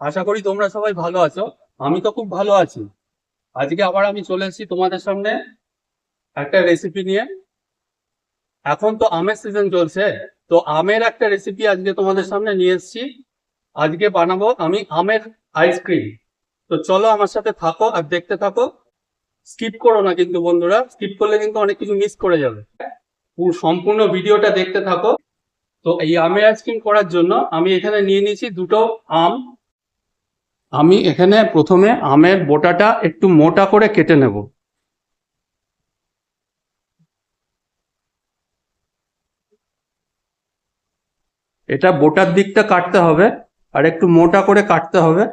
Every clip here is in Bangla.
আশা করি তোমরা সবাই ভালো আছো। আমি তো খুব ভালো আছি। আজকে আবার আমি চলে এসেছি তোমাদের সামনে একটা রেসিপি নিয়ে। এখন তো আমের সিজন চলছে, তো আমের একটা রেসিপি আজকে তোমাদের সামনে নিয়ে এসেছি। আজকে বানাবো আমি আমের আইসক্রিম তো চলো আমার সাথে থাকো আর দেখতে থাকো। স্কিপ করো না কিন্তু বন্ধুরা স্কিপ করলে কিন্তু অনেক কিছু মিস করে যাবে। পুরো সম্পূর্ণ ভিডিওটা দেখতে থাকো। তো এই আমের আইসক্রিম করার জন্য আমি এখানে নিয়ে নিয়েছি দুটো আম। আমি এখানে প্রথমে আমের বোটাটা একটু মোটা করে কেটে নেব। এটা বোটার দিকটা কাটতে হবে, আর একটু মোটা করে কাটতে হবে।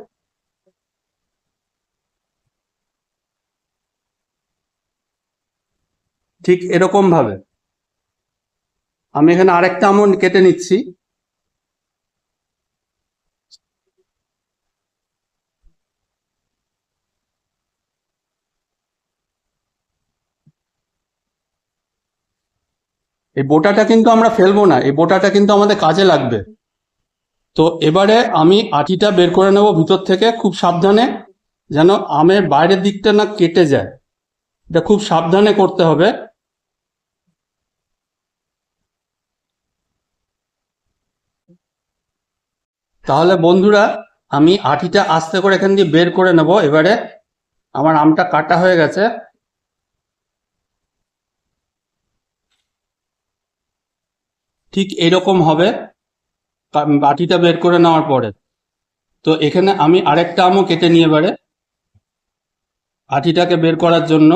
ঠিক এরকম ভাবে আমি এখানে আরেকটা আমন কেটে নিচ্ছি। এই বোটাটা কিন্তু আমরা ফেলব না, এই বোটাটা কিন্তু আমাদের কাজে লাগবে। তো এবারে আমি আটিটা বের করে নেব ভিতর থেকে, খুব সাবধানে, যেন আমের বাইরের দিকটা না কেটে যায়। এটা খুব সাবধানে করতে হবে। তাহলে বন্ধুরা, আমি আটিটা আস্তে করে এখান দিয়ে বের করে নেব। এবারে আমার আমটা কাটা হয়ে গেছে। ঠিক এরকম হবে বাটিটা বের করে নেওয়ার পরে। তো এখানে আমি আরেকটা আমও কেটে নিয়ে এবারে আটিটাকে বের করার জন্য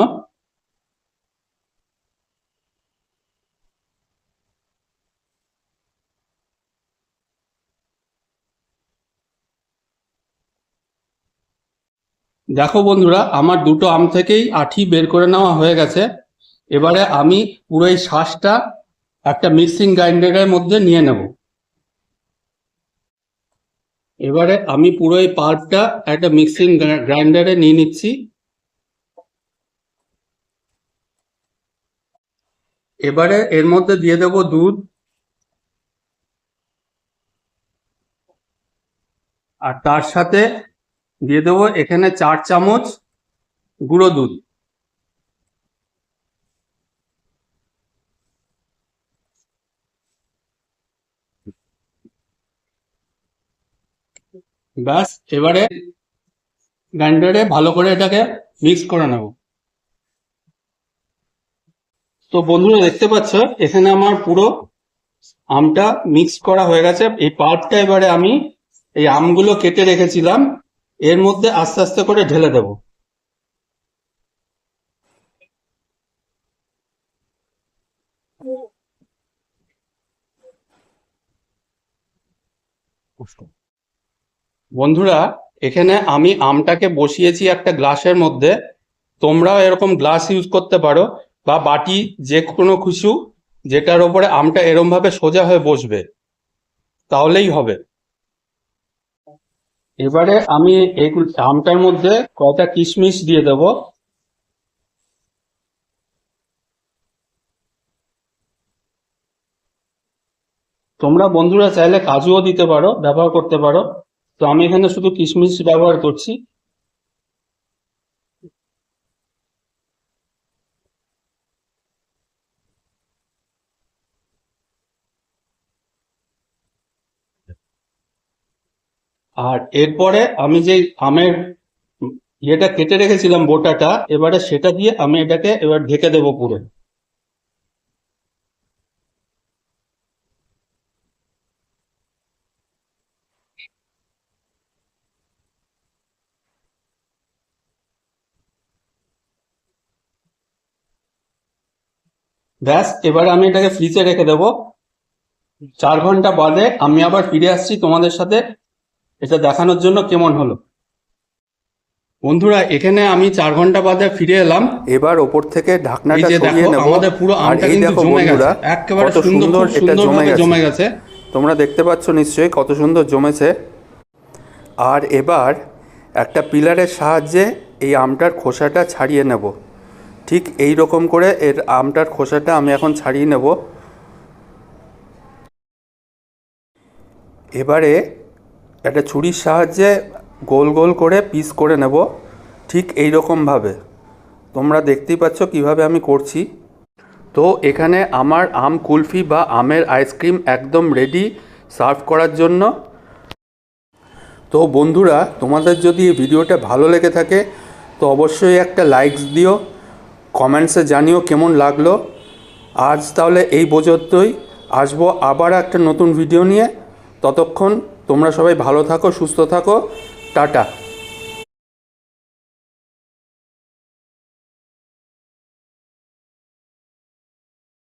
দেখো বন্ধুরা, আমার দুটো আম থেকেই আঠি বের করে নেওয়া হয়ে গেছে। এবারে আমি পুরো এই শ্বাসটা একটা মিক্সিং গ্রাইন্ডারের মধ্যে নিয়ে নেব। এবারে আমি পুরো এই পাল্পটা একটা মিক্সিং গ্রাইন্ডারে নিয়ে নিচ্ছি। এবারে এর মধ্যে দিয়ে দেব দুধ। আর তার সাথে দিয়ে দেবো এখানে চার চামচ গুঁড়ো দুধ। ব্যাস, এবারে গ্রাইন্ডারে ভালো করে এটাকে মিক্স করে নেব। তো বন্ধুরা, দেখতে পাচ্ছ, এখানে আমার পুরো আমটা মিক্স করা হয়ে গেছে। এই পাল্পটা এবারে আমি এই আমগুলো কেটে রেখেছিলাম। এর মধ্যে আস্তে আস্তে করে ঢেলে দেব। বন্ধুরা, এখানে আমি আমটাকে বসিয়েছি একটা গ্লাসের মধ্যে। তোমরাও এরকম গ্লাস ইউজ করতে পারো, বা বাটি যে কোনো কিছু, যেটার ওপরে আমটা এরম ভাবে সোজা হয়ে বসবে। তাহলেই হবে। এবারে আমি এই আমটার মধ্যে কয়টা কিশমিশ দিয়ে দেব? তোমরা বন্ধুরা চাইলে কাজুও দিতে পারো, ব্যবহার করতে পারো। তো আমি এখানে শুধু কিশমিশ ব্যবহার করছি। আর এরপরে আমি যে আমের ইয়েটা কেটে রেখেছিলাম বোটাটা, এবারে সেটা দিয়ে আমি এটাকে এবার ঢেকে দেবো পুরো। ব্যাস এবারে আমি এটাকে ফ্রিজে রেখে দেবো। চার ঘণ্টা বাদে আমি আবার ফিরে আসছি তোমাদের সাথে। এটা দেখানোর জন্য কেমন হলো? বন্ধুরা এখানে আমি চার ঘণ্টা বাদে ফিরে এলাম। এবার ওপর থেকে এই ঢাকনাটা সরিয়ে নেব। আমাদের পুরো আমটা কিন্তু জমে গেছে। একেবারে সুন্দর এটা জমে গেছে। তোমরা দেখতে পাচ্ছ নিশ্চয়ই কত সুন্দর জমেছে। আর এবার একটা পিলারের সাহায্যে এই আমটার খোসাটা ছাড়িয়ে নেব। ঠিক এই রকম করে এর আমটার খোসাটা আমি এখন ছাড়িয়ে নেব। এবারে একটা ছুরির সাহায্যে গোল গোল করে পিস করে নেব, ঠিক এই রকমভাবে তোমরা দেখতেই পাচ্ছ কীভাবে আমি করছি। তো এখানে আমার আম কুলফি বা আমের আইসক্রিম একদম রেডি সার্ভ করার জন্য। তো বন্ধুরা, তোমাদের যদি ভিডিওটা ভালো লেগে থাকে, তো অবশ্যই একটা লাইকস দিও। কমেন্টসে জানিও কেমন লাগল। আজ তাহলে এই পর্যন্তই। আসব আবার একটা নতুন ভিডিও নিয়ে। ততক্ষণ তোমরা সবাই ভালো থাকো, সুস্থ থাকো। টাটা।